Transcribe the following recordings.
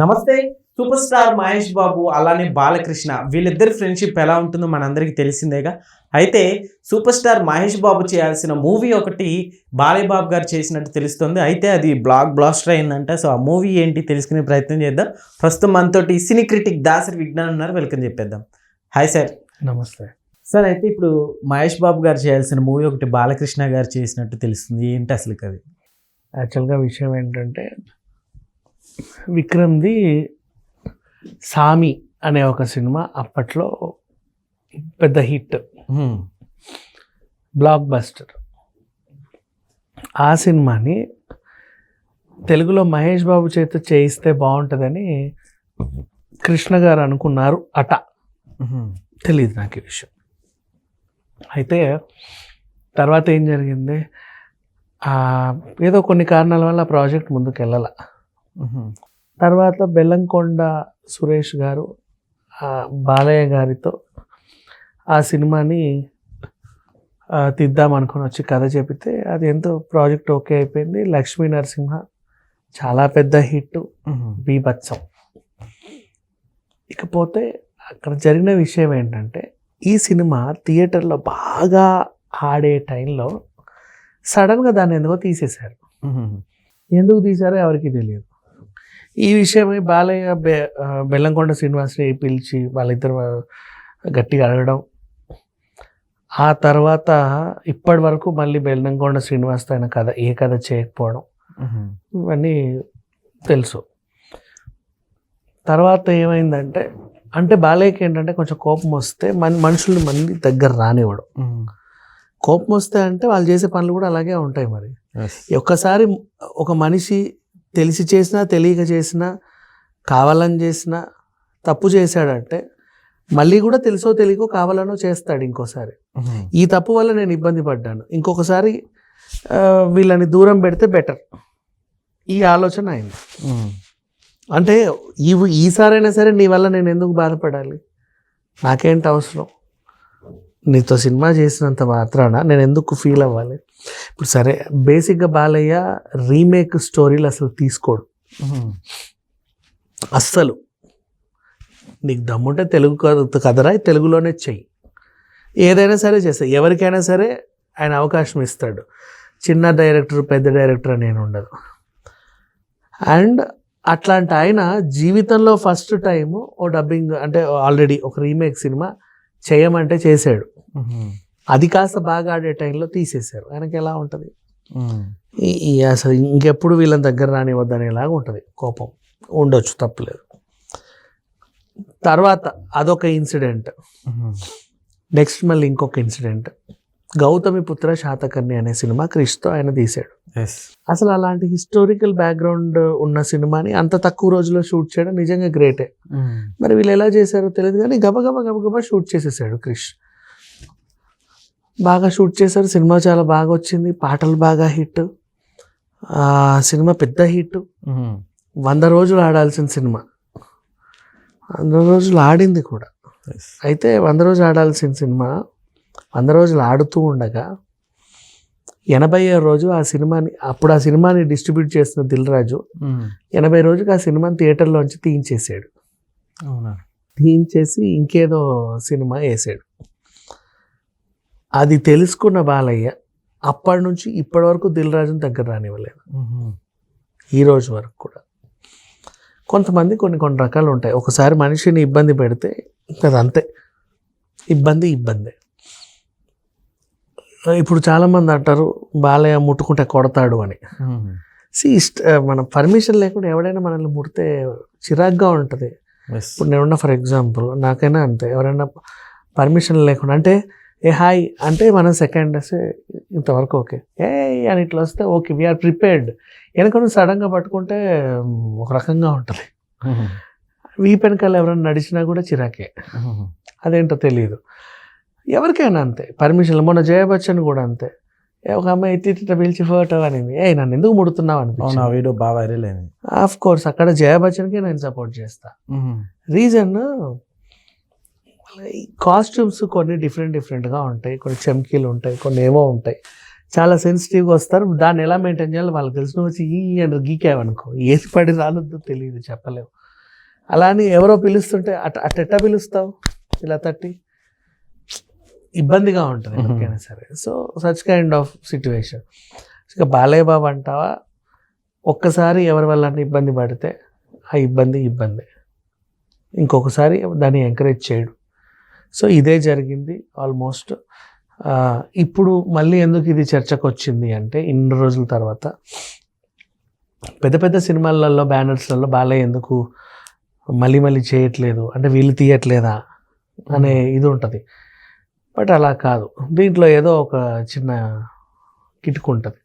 నమస్తే super star Mahesh Babu అలానే బాలకృష్ణ. వీళ్ళిద్దరి ఫ్రెండ్షిప్ ఎలా ఉంటుందో మనందరికీ తెలిసిందేగా. అయితే సూపర్ స్టార్ మహేష్ బాబు చేయాల్సిన మూవీ ఒకటి బాలయ్య బాబు గారు చేసినట్టు తెలుస్తుంది. అయితే అది బ్లాక్ బ్లాస్టర్ అయిందంట. సో ఆ మూవీ ఏంటి తెలుసుకునే ప్రయత్నం చేద్దాం. ప్రస్తుతం మనతోటి సినీ క్రిటిక్ దాసరి విజ్ఞాన్ ఉన్నారు. వెల్కమ్ చెప్పేద్దాం. Hi sir. నమస్తే. సార్ అయితే ఇప్పుడు మహేష్ బాబు గారు చేయాల్సిన మూవీ ఒకటి బాలకృష్ణ గారు చేసినట్టు తెలుస్తుంది. ఏంటి అసలు అది యాక్చువల్గా విషయం ఏంటంటే విక్రమ్ది సామి అనే ఒక సినిమా అప్పట్లో పెద్ద హిట్. బ్లాక్ బస్టర్ ఆ సినిమాని తెలుగులో మహేష్ బాబు చేత చేయిస్తే బాగుంటుందని కృష్ణ గారు అనుకున్నారు అట. తెలియదు నాకు ఈ విషయం. అయితే తర్వాత ఏం జరిగింది? ఏదో కొన్ని కారణాల వల్ల ఆ ప్రాజెక్ట్ ముందుకు వెళ్ళాల తర్వాత బెల్లంకొండ సురేష్ గారు ఆ, బాలయ్య గారితో ఆ సినిమాని తీద్దాం అనుకుని వచ్చి కథ చెబితే అది ఎంతో ప్రాజెక్ట్ ఓకే అయిపోయింది. లక్ష్మీ నరసింహ చాలా పెద్ద హిట్ బీభత్సం. ఇకపోతే అక్కడ జరిగిన విషయం ఏంటంటే ఈ సినిమా థియేటర్లో బాగా ఆడే టైంలో సడన్గా దాన్ని ఎందుకో తీసేశారు. ఎందుకు తీశారో ఎవరికి తెలియదు. ఈ విషయమై బాలయ్య బె బెల్లంకొండ శ్రీనివాస్ని పిలిచి వాళ్ళిద్దరు గట్టిగా అడగడం. ఆ తర్వాత ఇప్పటి వరకు మళ్ళీ బెల్లంకొండ శ్రీనివాస్తో ఆయన కథ ఏ కథ చేయకపోవడం. ఇవన్నీ తెలుసు. తర్వాత ఏమైందంటే అంటే బాలయ్యకి ఏంటంటే కొంచెం కోపం వస్తే మన మనుషుల్ని మళ్ళీ దగ్గర రానివ్వడం. కోపం వస్తే అంటే వాళ్ళు చేసే పనులు కూడా అలాగే ఉంటాయి మరి. ఒక్కసారి ఒక మనిషి తెలిసి చేసినా తెలియక చేసినా కావాలని చేసినా తప్పు చేశాడంటే మళ్ళీ కూడా తెలుసో తెలియకో కావాలనో చేస్తాడు ఇంకోసారి. ఈ తప్పు వల్ల నేను ఇబ్బంది పడ్డాను. ఇంకొకసారి వీళ్ళని దూరం పెడితే బెటర్. ఈ ఆలోచన అయింది. అంటే ఈ ఈసారైనా సరే నీ వల్ల నేను ఎందుకు బాధపడాలి? నాకేంటి అవసరం? నీతో సినిమా చేసినంత మాత్రాన నేను ఎందుకు ఫీల్ అవ్వాలి? ఇప్పుడు సరే బేసిక్గా బాలయ్య రీమేక్ స్టోరీలు అసలు తీసుకోడు. అస్సలు. నీకు దమ్ముంటే తెలుగు కథరా తెలుగులోనే చెయ్యి. ఏదైనా సరే చేస్తా. ఎవరికైనా సరే ఆయన అవకాశం ఇస్తాడు. చిన్న డైరెక్టర్ పెద్ద డైరెక్టర్ అని నేను ఉండదు అండ్ అట్లాంటి ఆయన జీవితంలో ఫస్ట్ టైం ఓ డబ్బింగ్ అంటే ఆల్రెడీ ఒక రీమేక్ సినిమా చేయమంటే చేశాడు. అది కాస్త బాగా ఆడే టైంలో తీసేశారు. ఆయనకి ఎలా ఉంటుంది? అసలు ఇంకెప్పుడు వీళ్ళని దగ్గర రానివద్దు అనేలాగా ఉంటుంది కోపం. ఉండొచ్చు తప్పులేదు. తర్వాత అదొక ఇన్సిడెంట్. నెక్స్ట్ మళ్ళీ ఇంకొక ఇన్సిడెంట్. గౌతమి పుత్ర శాతకర్ణి అనే సినిమా క్రిష్తో ఆయన తీశాడు. అసలు అలాంటి హిస్టారికల్ బ్యాక్గ్రౌండ్ ఉన్న సినిమాని అంత తక్కువ రోజుల్లో షూట్ చేయడం నిజంగా గ్రేటే. మరి వీళ్ళు ఎలా చేశారో తెలియదు కానీ గబగబా గబగబా షూట్ చేసేసాడు క్రిష్. బాగా షూట్ చేశారు సినిమా చాలా బాగా వచ్చింది పాటలు బాగా హిట్ ఆ సినిమా పెద్ద హిట్. వంద రోజులు ఆడాల్సిన సినిమా. వంద రోజులు ఆడింది కూడా. అయితే వంద రోజులు ఆడాల్సిన సినిమా వంద రోజులు ఆడుతూ ఉండగా ఎనభై రోజు ఆ సినిమాని అప్పుడు ఆ సినిమాని డిస్ట్రిబ్యూట్ చేస్తున్న దిల్ రాజు ఎనభై రోజుకి ఆ సినిమాని థియేటర్లోంచి తీయించేసాడు అవునా? తీయించేసి ఇంకేదో సినిమా వేసాడు అది తెలుసుకున్న బాలయ్య అప్పటి నుంచి ఇప్పటి వరకు దిల్ రాజుని దగ్గర రానివ్వలేదు. ఈ రోజు వరకు కూడా. కొంతమంది కొన్ని కొన్ని రకాలు ఉంటాయి. ఒకసారి మనిషిని ఇబ్బంది పెడితే అది అంతే. ఇబ్బంది ఇబ్బంది. ఇప్పుడు చాలామంది అంటారు బాలయ్య ముట్టుకుంటే కొడతాడు అని. సి ఇష్ట మన పర్మిషన్ లేకుండా ఎవడైనా మనల్ని ముడితే చిరాగ్గా ఉంటుంది. ఇప్పుడు నేనున్న ఫర్ ఎగ్జాంపుల్ నాకైనా అంతే. ఎవరైనా పర్మిషన్ లేకుండా అంటే ఏ హాయ్ అంటే మనం సెకండ్ ఇంతవరకు ఓకే. ఏ అని ఇట్లా వస్తే ఓకే వీఆర్ ప్రిపేర్డ్ వెనక సడన్గా పట్టుకుంటే ఒక రకంగా ఉంటుంది. వీప్ వెనకాల ఎవరైనా నడిచినా కూడా చిరాకే. అదేంటో తెలియదు ఎవరికైనా అంతే. పర్మిషన్ మొన్న జయ బచ్చన్ కూడా అంతే. ఏ ఒక అమ్మాయి ఎత్తి ఇట్లా పిలిచి ఫోటో అనింది. ఏ నన్ను ఎందుకు ముడుతున్నావు అవునా అనిపించింది వీడియో బాగా వైరల్ అయింది. ఆఫ్ కోర్స్ అక్కడ జయ బచ్చన్కే నేను సపోర్ట్ చేస్తా. రీజన్ కాస్ట్యూమ్స్ కొన్ని డిఫరెంట్ డిఫరెంట్గా ఉంటాయి. కొన్ని చమ్కీలు ఉంటాయి కొన్ని ఏవో ఉంటాయి. చాలా సెన్సిటివ్గా వస్తారు. దాన్ని ఎలా మెయింటైన్ చేయాలో వాళ్ళకి తెలిసిన వచ్చి ఈ అని గీకావనుకో ఏది పడి రాలొద్దో తెలియదు చెప్పలేవు. అలా అని ఎవరో పిలుస్తుంటే అట్ అట్ ఎట్టా పిలుస్తావు? ఇలా తట్టి. ఇబ్బందిగా ఉంటుంది. ఎవరికైనా సరే. So such kind of situation ఇక బాలయ్య బాబు అంటావా? ఒక్కసారి ఎవరి వల్ల ఇబ్బంది పడితే ఆ ఇబ్బంది ఇబ్బంది. ఇంకొకసారి దాన్ని ఎంకరేజ్ చేయడు. సో ఇదే జరిగింది ఆల్మోస్ట్ ఇప్పుడు మళ్ళీ ఎందుకు ఇది చర్చకు వచ్చింది అంటే ఇన్ని రోజుల తర్వాత పెద్ద పెద్ద సినిమాలలో బ్యానర్స్లలో బాలయ్య ఎందుకు మళ్ళీ మళ్ళీ చేయట్లేదు? అంటే వీళ్ళు తీయట్లేదా? అనే ఇది ఉంటుంది. బట్ అలా కాదు. దీంట్లో ఏదో ఒక చిన్న కిటుకు ఉంటుంది.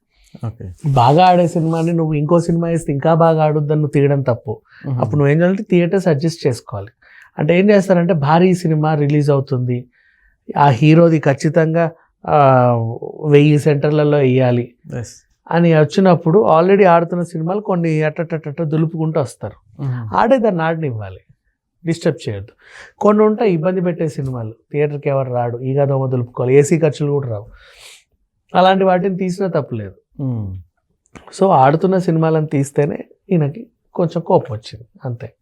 ఓకే. బాగా ఆడే సినిమాని నువ్వు ఇంకో సినిమా వేస్తే ఇంకా బాగా ఆడుద్దని నువ్వు తీయడం తప్పు. అప్పుడు నువ్వేం చేయాలంటే థియేటర్స్ అడ్జస్ట్ చేసుకోవాలి. అంటే ఏం చేస్తారంటే భారీ సినిమా రిలీజ్ అవుతుంది. ఆ హీరోది ఖచ్చితంగా వెయ్యి సెంటర్లలో వేయాలి. అని వచ్చినప్పుడు ఆల్రెడీ ఆడుతున్న సినిమాలు కొన్ని అట్టటట్ట దులుపుకుంటూ వస్తారు. ఆడేదాన్ని ఆడనివ్వాలి. డిస్టర్బ్ చేయొద్దు. కొన్ని ఉంటాయి ఇబ్బంది పెట్టే సినిమాలు. థియేటర్కి ఎవరు రాడు ఈగా దోమ దులుపుకోవాలి ఏసీ ఖర్చులు కూడా రావు. అలాంటి వాటిని తీసినా తప్పులేదు సో ఆడుతున్న సినిమాలను తీస్తేనే ఈయనకి కొంచెం కోపం వచ్చింది. అంతే.